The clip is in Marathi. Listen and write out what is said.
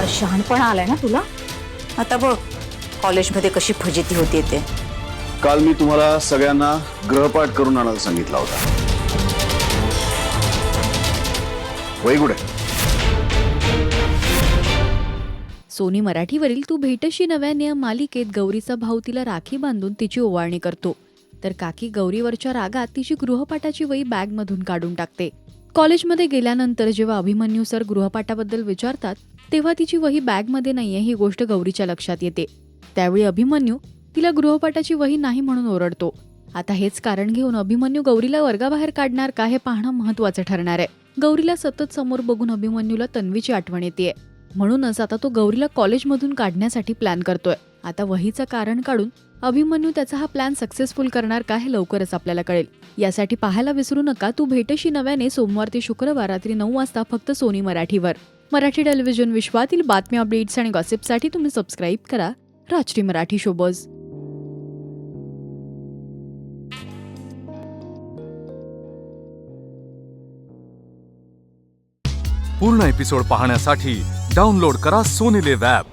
फार शहाणपणा आलाय ना तुला? आता बघ कॉलेजमध्ये कशी फजिती होती ते. काल मी तुम्हाला सगळ्यांना ग्रहपाठ करून आणायला सांगितला होता. वैगुडे सोनी मराठीवरील तू भेटशी नव्याने या मालिकेत गौरीचा भाऊ तिला राखी बांधून तिची ओवाळणी करतो. तर काकी गौरीवरच्या रागात तिची गृहपाठाची वही बॅगमधून काढून टाकते. कॉलेजमध्ये गेल्यानंतर जेव्हा अभिमन्यू सर गृहपाठाबद्दल विचारतात तेव्हा तिची वही बॅगमध्ये नाहीये ही गोष्ट गौरीच्या लक्षात येते. त्यावेळी अभिमन्यू तिला गृहपाठाची वही नाही म्हणून ओरडतो. आता हेच कारण घेऊन अभिमन्यू गौरीला वर्गाबाहेर काढणार का हे पाहणं महत्वाचं ठरणार आहे. गौरीला सतत समोर बघून अभिमन्यूला तन्वीची आठवण येते म्हणूनच आता तो गौरीला कॉलेजमधून काढण्यासाठी प्लॅन करतोय. आता वहीचं कारण काढून अभिमन्यू त्याचा हा प्लॅन सक्सेसफुल करणार का हे लवकरच आपल्याला कळेल. यासाठी पाहायला विसरू नका तू भेटशी नव्याने सोमवार ते शुक्रवार रात्री नऊ वाजता फक्त सोनी मराठीवर. मराठी टेलिव्हिजन विश्वातील बातम्या अपडेट्स आणि गॉसिपसाठी तुम्ही सबस्क्राईब करा. राजश्री मराठी शोबज पूर्ण एपिसोड पाहण्यासाठी डाउनलोड करा सोनी लिव्ह ॲप